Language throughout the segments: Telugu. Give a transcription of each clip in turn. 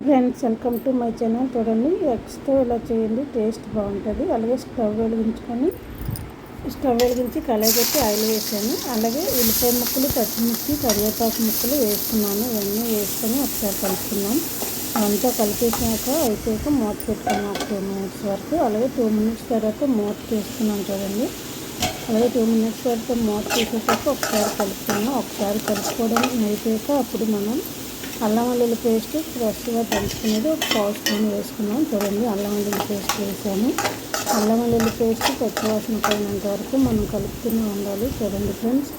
Friends welcome to my channel చూడండి ఎగ్స్తో ఇలా చేయండి టేస్ట్ బాగుంటుంది. అలాగే స్టవ్ వెలిగించుకొని స్టవ్ వెలిగించి కళాయి పెట్టి ఆయిల్ వేసాను. అలాగే ఉల్లిపాయ ముక్కలు పచ్చిమిర్చి కరివేపాకు ముక్కలు వేసుకున్నాను ఇవన్నీ వేసుకొని ఒకసారి కలుపుకున్నాం అంతా కలిపేసాక అయిపోయాక మూత పెట్టుకున్నాం ఒక టూ మినిట్స్ వరకు. అలాగే టూ మినిట్స్ తర్వాత మూత తీసుకున్నాం చూడండి. అలాగే టూ మినిట్స్ తర్వాత మూత తీసేసాక ఒకసారి కలుపుకున్నాం ఒకసారి కలుపుకోవడం అయిపోయాక అప్పుడు మనం అల్లం వెల్లుల్లి పేస్ట్ ఫ్రెష్గా తలుచుకునేది ఒక పావు స్పూన్ వేసుకున్నాం. చూడండి అల్లం వెల్లుల్లి పేస్ట్ వేసాను. అల్లం వెల్లుల్లి పేస్ట్ పచ్చివాసన పోయినంత వరకు మనం కలుపుతూనే ఉండాలి. చూడండి ఫ్రెండ్స్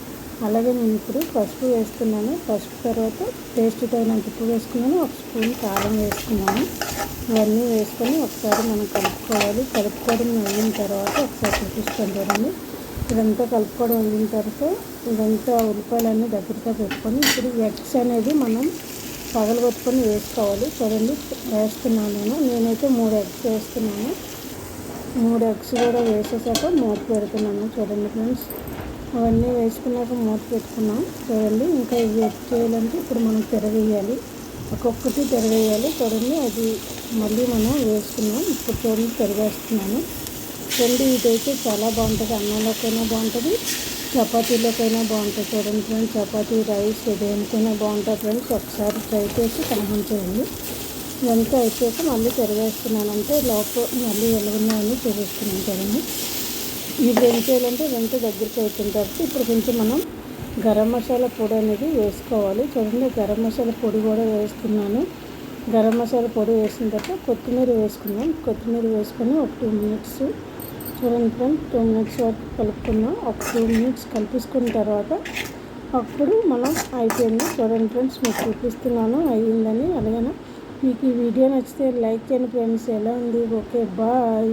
అలాగే నేను ఇప్పుడు పసుపు వేస్తున్నాను. పసుపు తర్వాత టేస్ట్ తగినంత ఉప్పు వేసుకున్నాను. ఒక స్పూన్ కారం వేసుకున్నాను. ఇవన్నీ వేసుకొని ఒకసారి మనం కలుపుకోవాలి. కలుపుకోవడం అయిన తర్వాత ఒకసారి చూపిస్తాను చూడండి. ఇదంతా కలుపుకోవడం అయిన తర్వాత ఇదంతా ఉల్లిపాయలన్నీ దగ్గరగా పెట్టుకొని ఇప్పుడు ఎగ్స్ అనేది మనం పగలగొట్టుకొని వేసుకోవాలి. చూడండి వేస్తున్నాను నేను నేనైతే మూడు ఎగ్స్ వేస్తున్నాను. మూడు ఎగ్స్ కూడా వేసేసాక మూత పెడుతున్నాను. చూడండి ఫ్రెండ్స్ అవన్నీ వేసుకున్నాక మూత పెట్టుకున్నాం. చూడండి ఇంకా ఇవి ఎగ్ చేయాలంటే ఇప్పుడు మనం తిరగేయాలి ఒక్కొక్కటి తిరగేయాలి చూడండి అది మళ్ళీ మనం వేసుకున్నాం. ఇప్పుడు చూడండి తిరగేస్తున్నాను ఫ్రెండ్ ఇదైతే చాలా బాగుంటుంది. అన్నంలోకైనా బాగుంటుంది చపాతీలోకైనా బాగుంటుంది చూడండి ఫ్రెండ్స్. చపాతీ రైస్ దేనికైనా బాగుంటుంది ఫ్రెండ్స్. ఒకసారి ట్రై చేసి కన్ఫర్మ్ చేయండి. ఇదంతా అయిపోయాక మళ్ళీ తిరగేస్తున్నానంటే లోపల మళ్ళీ వెలుగున్నాయని చూపిస్తున్నాను కదండి ఇది ఏం చేయాలంటే ఇదంతా దగ్గరికి అవుతుంది కాబట్టి ఇప్పుడు కొంచెం మనం గరం మసాలా పొడి అనేది వేసుకోవాలి. చూడండి గరం మసాలా పొడి కూడా వేస్తున్నాను. గరం మసాలా పొడి వేసిన తర్వాత కొత్తిమీర వేసుకున్నాం కొత్తిమీర వేసుకొని ఒక టూ మినిట్స్ చూడండి ఫ్రెండ్స్ టూ మినిట్స్ వరకు కలుపుకున్నాం ఒక టూ మినిట్స్ కలిపించుకున్న తర్వాత అప్పుడు మనం అయిపోయింది. చూడండి ఫ్రెండ్స్ మీకు చూపిస్తున్నాను అయ్యిందని. అలాగే మీకు ఈ వీడియో నచ్చితే లైక్ చేయండి ఫ్రెండ్స్ ఎలా ఉంది? Okay bye